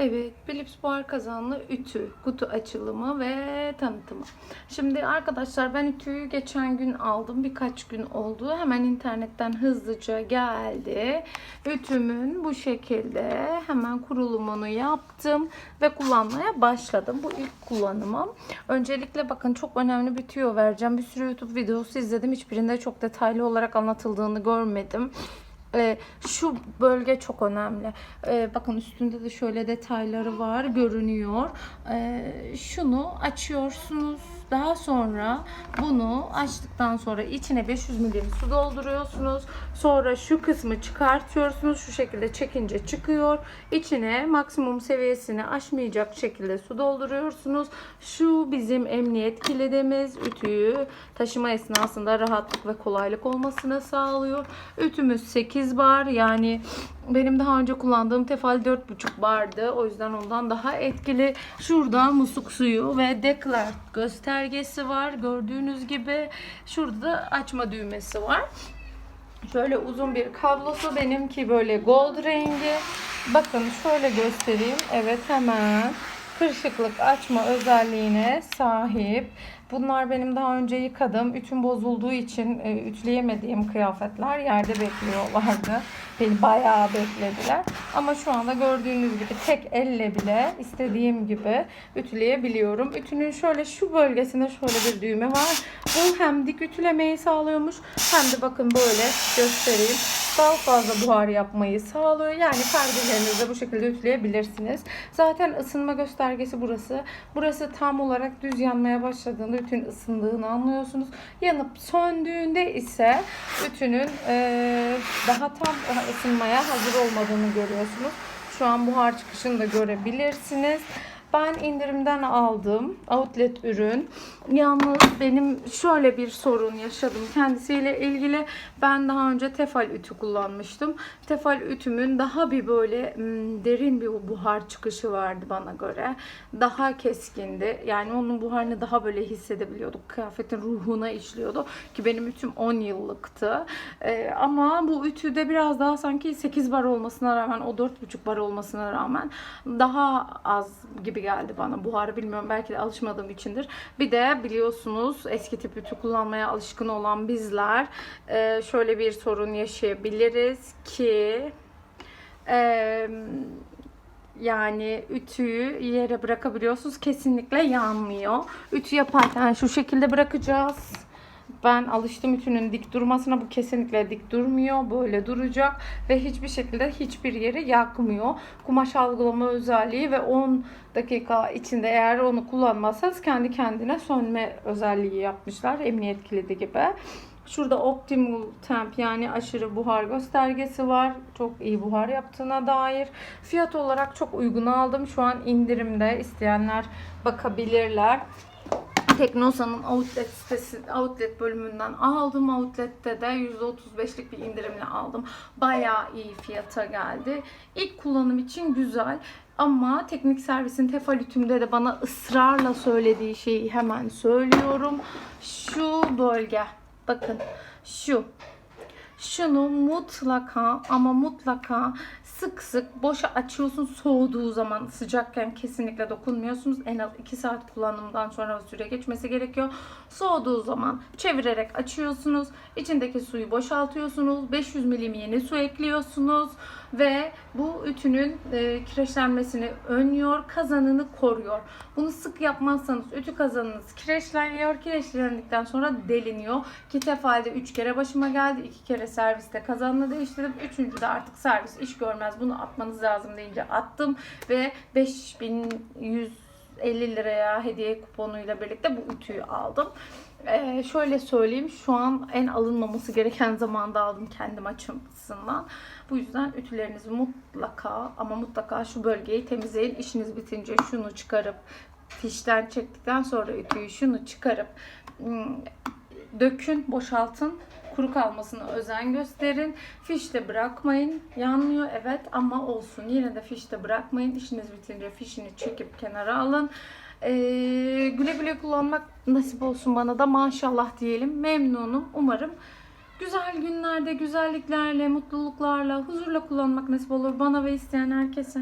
Evet, Philips buhar kazanlı ütü, kutu açılımı ve tanıtımı. Şimdi arkadaşlar ben ütüyü geçen gün aldım. Birkaç gün oldu. Hemen internetten hızlıca geldi. Ütümün bu şekilde hemen kurulumunu yaptım ve kullanmaya başladım. Bu ilk kullanımım. Öncelikle bakın çok önemli bir tüyo vereceğim. Bir sürü YouTube videosu izledim. Hiçbirinde çok detaylı olarak anlatıldığını görmedim. Ee, şu bölge çok önemli. Ee, bakın üstünde de şöyle detayları var, görünüyor. Ee, şunu açıyorsunuz. Daha sonra bunu açtıktan sonra içine 500 milim su dolduruyorsunuz. Sonra şu kısmı çıkartıyorsunuz. Şu şekilde çekince çıkıyor. İçine maksimum seviyesini aşmayacak şekilde su dolduruyorsunuz. Şu bizim emniyet kilidimiz. Ütüyü taşıma esnasında rahatlık ve kolaylık olmasını sağlıyor. Ütümüz 8 bar yani benim daha önce kullandığım Tefal 4,5 bardı. O yüzden ondan daha etkili. Şurada musluk suyu ve Declar göstergesi var. Gördüğünüz gibi şurada da açma düğmesi var. Şöyle uzun bir kablosu benimki böyle gold rengi. Bakın şöyle göstereyim. Evet hemen kırışıklık açma özelliğine sahip. Bunlar benim daha önce yıkadım. Ütüm bozulduğu için e, ütleyemediğim kıyafetler yerde bekliyorlardı. Beni bayağı beklediler. Ama şu anda gördüğünüz gibi tek elle bile istediğim gibi ütüleyebiliyorum. Ütünün şöyle şu bölgesinde şöyle bir düğme var. Bu hem dik ütülemeyi sağlıyormuş hem de bakın böyle göstereyim daha fazla buhar yapmayı sağlıyor. Yani perdelerinizde bu şekilde ütüleyebilirsiniz. Zaten ısınma göstergesi burası. Burası tam olarak düz yanmaya başladığında ütünün ısındığını anlıyorsunuz. Yanıp söndüğünde ise ütünün eee, daha tam ısınmaya hazır olmadığını görüyorsunuz. Şu an buhar çıkışını da görebilirsiniz. Ben indirimden aldım outlet ürün. Yalnız benim şöyle bir sorun yaşadım kendisiyle ilgili. Ben daha önce tefal ütü kullanmıştım. Tefal ütümün daha bir böyle hmm, derin bir buhar çıkışı vardı bana göre. Daha keskindi. Yani onun buharını daha böyle hissedebiliyorduk. Kıyafetin ruhuna işliyordu. Ki benim ütüm 10 yıllıktı. Ee, ama bu ütüde biraz daha sanki 8 bar olmasına rağmen o 4,5 bar olmasına rağmen daha az gibi geldi bana. Buharı bilmiyorum belki de alışmadığım içindir. Bir de biliyorsunuz eski tip ütü kullanmaya alışkın olan bizler e, şöyle bir sorun yaşayabiliriz ki e, yani ütüyü yere bırakabiliyorsunuz. Kesinlikle yanmıyor. Ütü yaparken şu şekilde bırakacağız. Ben alıştım ütünün dik durmasına. Bu kesinlikle dik durmuyor. Böyle duracak ve hiçbir şekilde hiçbir yeri yakmıyor. Kumaş algılama özelliği ve 10 dakika içinde eğer onu kullanmazsanız kendi kendine sönme özelliği yapmışlar. Emniyet kilidi gibi. Şurada optimal temp yani aşırı buhar göstergesi var. Çok iyi buhar yaptığına dair. Fiyat olarak çok uygun aldım. Şu an indirimde isteyenler bakabilirler. Teknosa'nın outlet sitesi, outlet bölümünden aldım. Outlet'te de %35'lik bir indirimle aldım. Bayağı iyi fiyata geldi. İlk kullanım için güzel. Ama teknik servisin tefalitümde de bana ısrarla söylediği şeyi hemen söylüyorum. Şu bölge. Bakın şu. Şunu mutlaka ama mutlaka sık sık boşa açıyorsun soğuduğu zaman sıcakken kesinlikle dokunmuyorsunuz. En az 2 saat kullanımdan sonra süre geçmesi gerekiyor. Soğuduğu zaman çevirerek açıyorsunuz. İçindeki suyu boşaltıyorsunuz. 500 milim yeni su ekliyorsunuz ve bu ütünün e, kireçlenmesini önlüyor, kazanını koruyor. Bunu sık yapmazsanız ütü kazanınız kireçleniyor. Kireçlendikten sonra deliniyor. Ki tefalde 3 kere başıma geldi. 2 kere serviste kazanını değiştirdim. Üçüncü de artık servis iş görmez. Bunu atmanız lazım deyince attım ve 5150 liraya hediye kuponuyla birlikte bu ütüyü aldım. Ee, şöyle söyleyeyim şu an en alınmaması gereken zamanda aldım kendim açısından. Bu yüzden ütülerinizi mutlaka ama mutlaka şu bölgeyi temizleyin. İşiniz bitince şunu çıkarıp fişten çektikten sonra ütüyü şunu çıkarıp ım, dökün, boşaltın. Kuru kalmasına özen gösterin. Fişte bırakmayın. Yanmıyor evet ama olsun. Yine de fişte bırakmayın. İşiniz bitince fişini çekip kenara alın. Ee, güle güle kullanmak nasip olsun bana da maşallah diyelim. Memnunum. Umarım güzel günlerde, güzelliklerle, mutluluklarla, huzurla kullanmak nasip olur bana ve isteyen herkese.